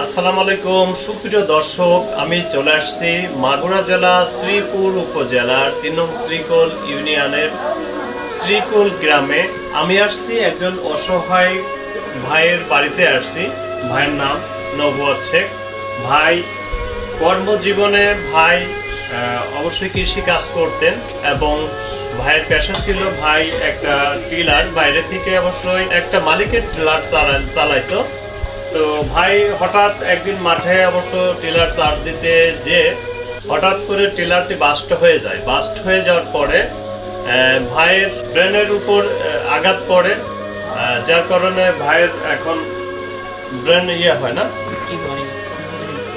আসসালামু আলাইকুম, সুপ্রিয় দর্শক, আমি চলে আসছি মাগুরা জেলা শ্রীপুর উপজেলার তিন নং শ্রীকোল ইউনিয়নের শ্রীকুল গ্রামে। আমি আসছি একজন অসহায় ভাইয়ের বাড়িতে আসছি। ভাইয়ের নাম নবুয়াদ শেখ। ভাই কর্মজীবনে, ভাই অবশ্যই কৃষি কাজ করতেন এবং ভাইয়ের পেশা ছিল ভাই একটা টিলার, বাইরে থেকে অবশ্যই একটা মালিকের টিলার চালা- চালাইতো। তো ভাই হঠাৎ একদিন মাঠে অবশ্য টেলার চার্জ দিতে যে হঠাৎ করে টেলারটি বাস্ট হয়ে যায়। বাস্ট হয়ে যাওয়ার পরে ভাইয়ের ব্রেনের উপর আঘাত পড়ে। যার কারণে ভাইয়ের এখন ব্রেন ইয়ে হয় না।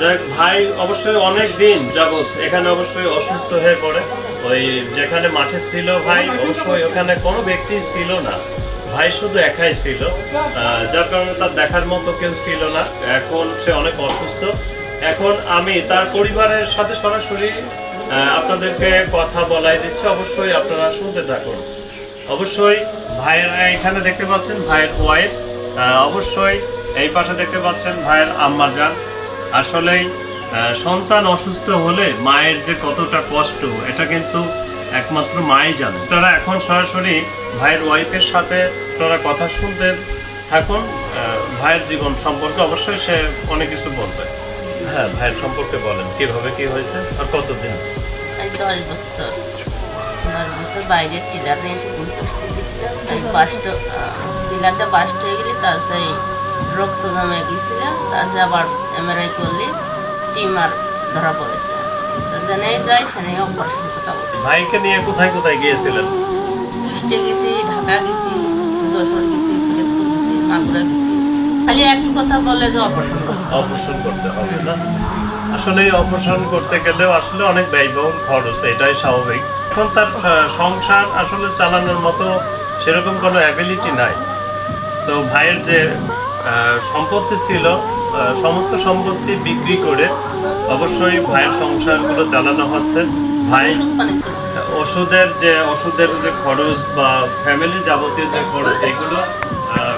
যাক ভাই অবশ্যই অনেক দিন যাবৎ এখানে অবশ্যই অসুস্থ হয়ে পড়ে। ওই যেখানে মাঠে ছিল ভাই অবশ্যই। ওখানে কোনো ব্যক্তি ছিল না। ভাই শুধু একাই ছিল। যার কারণে তার দেখার মতো কেউ ছিল না। এখন সে অনেক অসুস্থ। এখন আমি তার পরিবারের সাথে সরাসরি আপনাদেরকে কথা বলাই দিচ্ছি। অবশ্যই আপনারা শুনতে থাকুন। অবশ্যই ভাইয়ের এখানে দেখতে পাচ্ছেন ভাইয়ের ওয়াইফ অবশ্যই এই পাশে দেখতে পাচ্ছেন ভাইয়ের আম্মা যান। আসলেই সন্তান অসুস্থ হলে মায়ের যে কতটা কষ্ট, এটা কিন্তু একমাত্র মাই জানে। তারা এখন সরাসরি ভাইয়ের ওয়াইফের সাথে তারা কথা শুনতে থাকুন। ভাইয়ের জীবন সম্পর্কে অবশ্যই সে অনেক কিছু বলবে। হ্যাঁ ভাইয়ের সম্পর্কে বলেন, কীভাবে কি হয়েছে আর কতদিন? দশ বছর। বছর বাইরের টিলারে এসে পয়সা আসতে গেছিলাম। তাই বাস্ট টিলারটা বাস্ট হয়ে গেলে তার সেই রক্ত জমে গেছিল তার সে আবার এমআরআই করলে টিমার ধরা পড়েছে। তো জেনে যায় সেনে অপারেশন ভাইকে নিয়ে কোথায় কোথায় গিয়েছিলেন? কুষ্টে গেছি ঢাকা গেছি যশোর গেছি গেছি মাগুরা গেছি। খালি একই কথা বলে যে অপারেশন করতে। অপারেশন করতে হবে না। আসলে অপারেশন করতে গেলেও আসলে অনেক ব্যয়বহুল খরচ এটাই স্বাভাবিক। এখন তার সংসার আসলে চালানোর মতো সেরকম কোনো অ্যাবিলিটি নাই। তো ভাইয়ের যে সম্পত্তি ছিল সমস্ত সম্পত্তি বিক্রি করে অবশ্যই ভাইয়ের সংসারগুলো চালানো হচ্ছে। ভাই ওষুধের যে ওষুধের যে খরচ বা ফ্যামিলি যাবতীয় যে খরচ এগুলো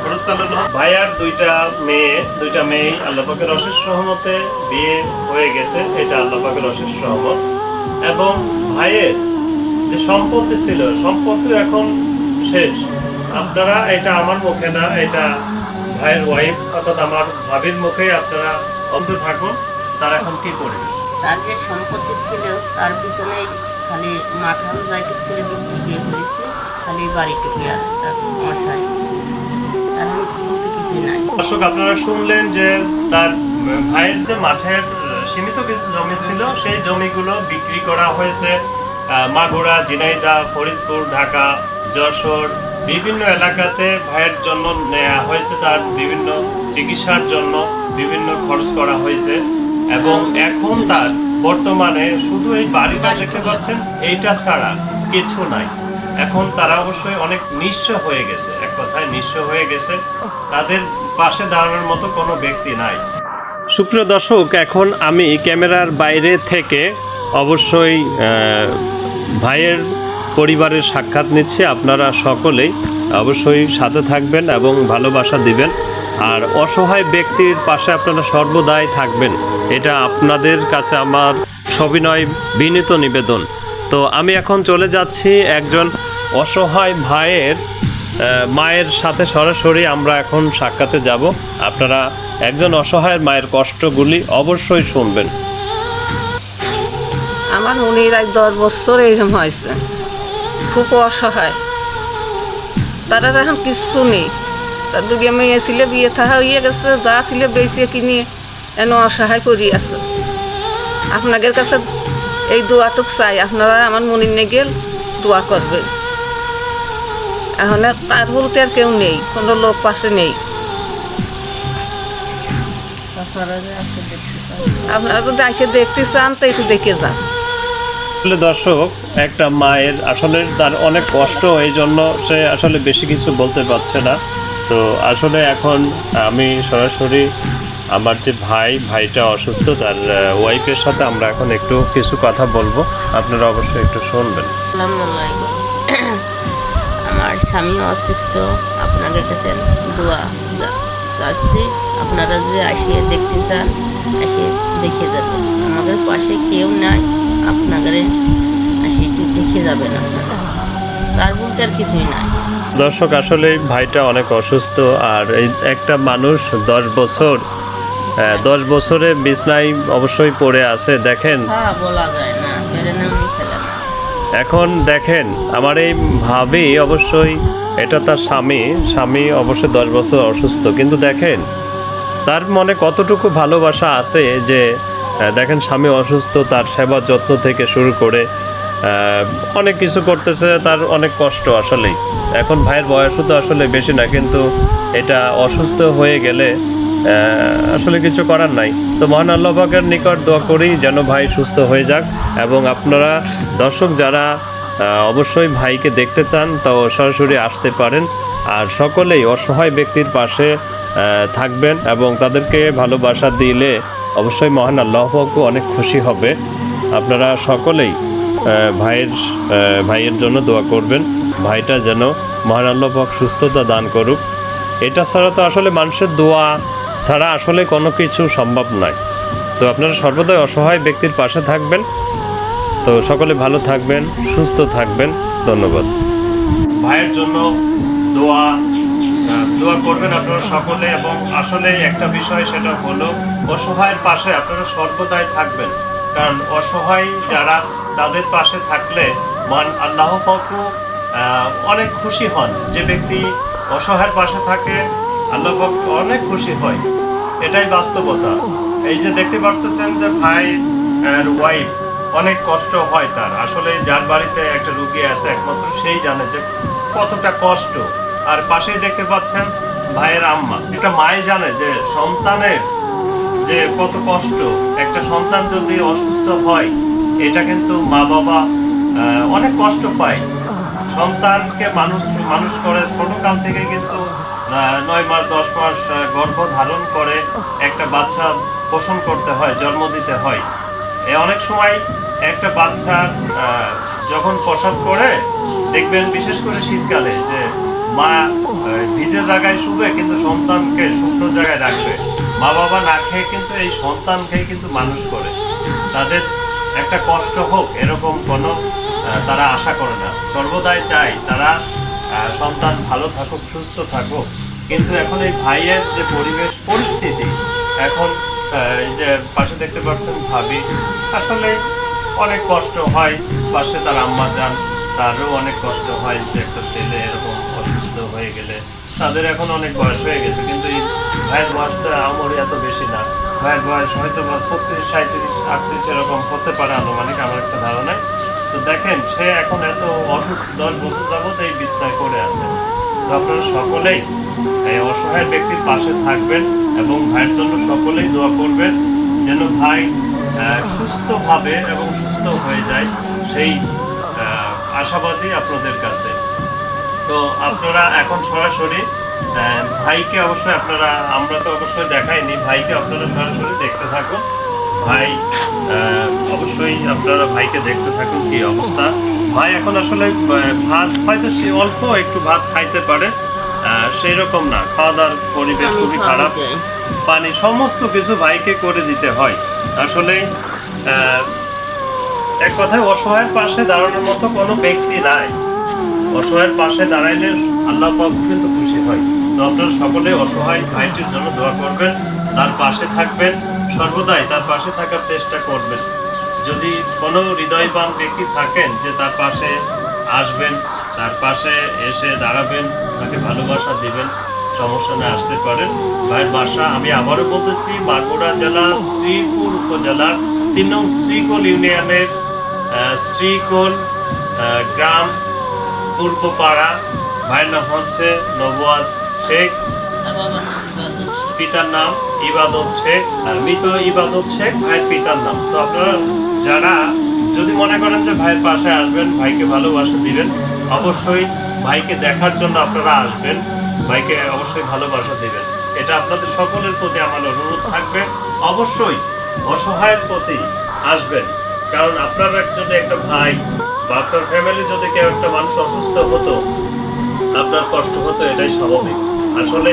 খরচ চালানো হয়। ভাইয়ার দুইটা মেয়ে দুইটা মেয়ে আল্লাহ পাকের অশেষ রহমতে বিয়ে হয়ে গেছে এটা আল্লাহ পাকের অশেষ রহমত। এবং ভাইয়ের যে সম্পত্তি ছিল সম্পত্তি এখন শেষ। আপনারা এটা আমার মুখে না এটা ভাইয়ের ওয়াইফ অর্থাৎ আমার ভাবির মুখে আপনারা অন্ত থাকুন। তার এখন কি পরিবেশ তার যে সম্পত্তি ছিল তার পিছনে খালি মাঠান জায়গা ছিল বিক্রি দিয়ে ফেলেছে খালি বাড়িটুকুই আছে তার মশাই তার বলতে কিছুই নাই। দর্শক আপনারা শুনলেন যে তার ভাইয়ের যে মাঠের সীমিত কিছু জমি ছিল সেই জমিগুলো বিক্রি করা হয়েছে মাগুরা ঝিনাইদহ ফরিদপুর ঢাকা যশোর বিভিন্ন এলাকাতে ভাইয়ের জন্য নেওয়া হয়েছে তার বিভিন্ন চিকিৎসার জন্য বিভিন্ন খরচ করা হয়েছে। এবং এখন তার বর্তমানে শুধু এই বাড়িটা দেখতে পাচ্ছেন, এইটা ছাড়া কিছু নাই। এখন তারা অবশ্যই অনেক নিঃস্ব হয়ে গেছে, এক কথায় নিঃস্ব হয়ে গেছে। তাদের পাশে দাঁড়ানোর মতো কোনো ব্যক্তি নাই। সুপ্রিয় দর্শক, এখন আমি ক্যামেরার বাইরে থেকে অবশ্যই ভাইয়ের পরিবারের সাক্ষাৎ নিচ্ছি। আপনারা সকলেই অবশ্যই সাথে থাকবেন এবং ভালোবাসা দিবেন। আর অসহায় ব্যক্তির পাশে আপনারা সর্বদাই থাকবেন। এটা আপনাদের কাছে আমার সবিনয় বিনীত নিবেদন। তো আমি এখন চলে যাচ্ছি একজন অসহায় ভাইয়ের মায়ের সাথে সরাসরি আমরা এখন সাক্ষাতে যাব। আপনারা একজন অসহায় মায়ের কষ্টগুলি অবশ্যই শুনবেন। আমার মনির আজ দশ বছর এরকম হয়েছে। খুব অসহায়। তারা এখন কিচ্ছু নেই। তার দুগে মেয়ে ছিল বিয়ে থাকা হয়ে গেছে যা ছিল বেশি কিনে এন অসহায় পড়ি আছে। আপনাদের কাছে এই দোয়াটুক চাই আপনারা আমার মনির নিয়ে গেল দোয়া করবেন। এখন আর তার বলতে আর কেউ নেই কোনো লোক পাশে নেই। আপনারা যে আসে দেখতে চান তো একটু দেখে যান। আসলে দর্শক একটা মায়ের আসলে তার অনেক কষ্ট এই জন্য সে আসলে বেশি কিছু বলতে পারছে না। তো আসলে এখন আমি সরাসরি আমার যে ভাই, ভাইটা অসুস্থ, তার ওয়াইফের সাথে আমরা এখন একটু কিছু কথা বলব। আপনারা অবশ্যই একটু শুনবেন। আমার স্বামী অসুস্থ। আপনাদের কাছে দোয়া আপনারা যদি আসিয়ে দেখতে চান, আসিয়ে দেখে যাবেন। আমাদের পাশে কেউ নাই। আপনাদের আসি একটু দেখে যাবেন আপনারা। তার বলতে আর কিছুই নাই। দর্শক আসলে ভাইটা অনেক অসুস্থ আর এই একটা মানুষ দশ বছর দশ বছরে বিছনায় অবশ্যই পড়ে আছে দেখেন। হ্যাঁ এখন দেখেন আমার এই ভাবি অবশ্যই এটা তার স্বামী স্বামী অবশ্যই দশ বছর অসুস্থ কিন্তু দেখেন তার মনে কতটুকু ভালোবাসা আছে যে দেখেন স্বামী অসুস্থ তার সেবা যত্ন থেকে শুরু করে অনেক কিছু করতেছে, তার অনেক কষ্ট আসলেই। এখন ভাইয়ের বয়সও তো আসলে বেশি না, কিন্তু এটা অসুস্থ হয়ে গেলে আসলে কিছু করার নাই। তো মহান আল্লাহ পাকের নিকট দোয়া করি যেন ভাই সুস্থ হয়ে যাক এবং আপনারা দর্শক যারা অবশ্যই ভাইকে দেখতে চান, তাও সরাসরি আসতে পারেন। আর সকলেই অসহায় ব্যক্তির পাশে থাকবেন এবং তাদেরকে ভালোবাসা দিলে অবশ্যই মহান আল্লাহ পাকও অনেক খুশি হবে। আপনারা সকলেই ভাইয়ের ভাইয়ের জন্য দোয়া করবেন। ভাইটা যেন মহান আল্লাহ পাক সুস্থতা দান করুক। এটা ছাড়া তো আসলে মানুষের দোয়া ছাড়া আসলে কোনো কিছু সম্ভব নয়। তো আপনারা সর্বদাই অসহায় ব্যক্তির পাশে থাকবেন। তো সকলে ভালো থাকবেন, সুস্থ থাকবেন। ধন্যবাদ। ভাইয়ের জন্য দোয়া দোয়া করবেন আপনারা সকলে এবং আসলে একটা বিষয় সেটা হলো, অসহায়ের পাশে আপনারা সর্বদাই থাকবেন। কারণ অসহায় যারা তাদের পাশে থাকলে মান আল্লাহ পাকু অনেক খুশি হন। যে ব্যক্তি অসহায়ের পাশে থাকে, আল্লাহ পাক অনেক খুশি হয়। এটাই বাস্তবতা। এই যে দেখতে পারতেছেন যে ভাই আর ওয়াইফ, অনেক কষ্ট হয় তার। আসলে যার বাড়িতে একটা রুগী আছে, একমাত্র সেই জানে যে কতটা কষ্ট। আর পাশেই দেখতে পাচ্ছেন ভাইয়ের আম্মা। একটা মাই জানে যে সন্তানের যে কত কষ্ট। একটা সন্তান যদি অসুস্থ হয় এটা কিন্তু মা বাবা অনেক কষ্ট পায়। সন্তানকে মানুষ মানুষ করে, ছোটকাল থেকে কিন্তু নয় মাস, দশ মাস গর্ভ ধারণ করে একটা বাচ্চা পোষণ করতে হয়, জন্ম দিতে হয়। এ অনেক সময় একটা বাচ্চা যখন প্রসব করে, দেখবেন বিশেষ করে শীতকালে যে মা ভিজে জায়গায় শুবে, কিন্তু সন্তানকে শুকনো জায়গায় রাখবে। মা বাবা না খেয়ে কিন্তু এই সন্তানকেই কিন্তু মানুষ করে। তাদের একটা কষ্ট হোক, এরকম কোনো তারা আশা করে না। সর্বদাই চায় তারা সন্তান ভালো থাকুক, সুস্থ থাকুক। কিন্তু এখন এই ভাইয়ের যে পরিবেশ, পরিস্থিতি, এখন এই যে পাশে দেখতে পাচ্ছেন ভাবি, আসলে অনেক কষ্ট হয় পাশে তার আম্মা যান। তারও অনেক কষ্ট হয় যে একটা ছেলে এরকম অসুস্থ হয়ে গেলে। তাদের এখন অনেক বয়স হয়ে গেছে, কিন্তু এই ভাইয়ের বয়সটা আমার এত বেশি না। ভাইয়ের বয়স হয়তো বা ছত্রিশ সাঁত্রিশ আটত্রিশ এরকম হতে পারে আনুমানিক, আমার একটা ধারণায় তো দেখেন, সে এখন এত অসুস্থ, দশ বছর যাবত এই বিছনায় করে আছে। তো আপনারা সকলেই এই অসহায় ব্যক্তির পাশে থাকবেন এবং ভাইয়ের জন্য সকলেই দোয়া করবেন যেন ভাই সুস্থভাবে এবং সুস্থ হয়ে যায়। সেই আশাবাদী আপনাদের কাছে। তো আপনারা এখন সরাসরি ভাইকে অবশ্যই আপনারা আমরা তো অবশ্যই দেখাইনি ভাইকে আপনারা সরাসরি দেখতে থাকুন। ভাই অবশ্যই আপনারা ভাইকে দেখতে থাকুন কি অবস্থা। ভাই এখন আসলে ভাত হয়তো সে অল্প একটু ভাত খাইতে পারে। সেই রকম না খাওয়া দাওয়ার পরিবেশ খুবই খারাপ। পানি সমস্ত কিছু ভাইকে করে দিতে হয়। আসলে এক কথায়, অসহায়ের পাশে দাঁড়ানোর মতো কোনো ব্যক্তি নাই। অসহায়ের পাশে দাঁড়াইলে আল্লাহ পাক কিন্তু খুশি হয়। তো আপনারা সকলে অসহায় ভাইটির জন্য দোয়া করবেন, তার পাশে থাকবেন, সর্বদাই তার পাশে থাকার চেষ্টা করবেন। যদি কোনো হৃদয়বান ব্যক্তি থাকেন যে তার পাশে আসবেন, তার পাশে এসে দাঁড়াবেন, তাকে ভালোবাসা দিবেন, সমস্যা না আসতে পারেন। ভাইয়ের বাসা, আমি আবারও বলতেছি মাগুরা জেলা, শ্রীপুর উপজেলার তিন নং শ্রীকোল ইউনিয়নের শ্রীকোল গ্রাম, পূর্বপাড়া। ভাইয়ের নাম হচ্ছে নবাদ শেখ। পিতার নাম ইবাদত শেখ আর মৃত ইবাদত শেখ ভাইয়ের পিতার নাম। তো আপনারা যারা যদি মনে করেন যে ভাইয়ের পাশে আসবেন, ভাইকে ভালোবাসা দিবেন, অবশ্যই ভাইকে দেখার জন্য আপনারা আসবেন। ভাইকে অবশ্যই ভালোবাসা দিবেন। এটা আপনাদের সকলের প্রতি আমার অনুরোধ থাকবে। অবশ্যই অসহায়ের প্রতি আসবেন। কারণ আপনার যদি একটা ভাই বা আপনার ফ্যামিলি যদি কেউ একটা মানুষ অসুস্থ হতো, আপনার কষ্ট হতো, এটাই স্বাভাবিক। আসলে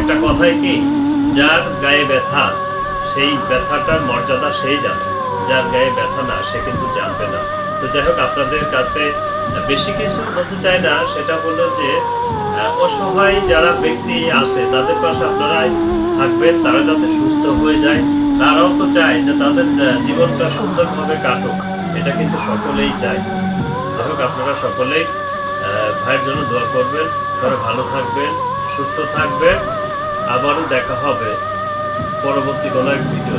একটা কথাই কি, যার গায়ে ব্যথা, সেই ব্যথাটার মর্যাদা সেই জানে। যার গায়ে ব্যথা না, সে কিন্তু জানবে না। তো যাই হোক, আপনাদের কাছে বেশি কিছু বলতে চাই না, সেটা হলো যে অসহায় যারা ব্যক্তি আছে, তাদের পাশে আপনারাই থাকবেন, তারা যাতে সুস্থ হয়ে যায়। তারাও তো চায় যে তাদের জীবনটা সুন্দরভাবে কাটুক, এটা কিন্তু সকলেই চায়। যাই হোক, আপনারা সকলেই ভাইয়ের জন্য দোয়া করবেন, তারা ভালো থাকবেন, সুস্থ থাকবেন। আবারও দেখা হবে পরবর্তী কোনো এক ভিডিও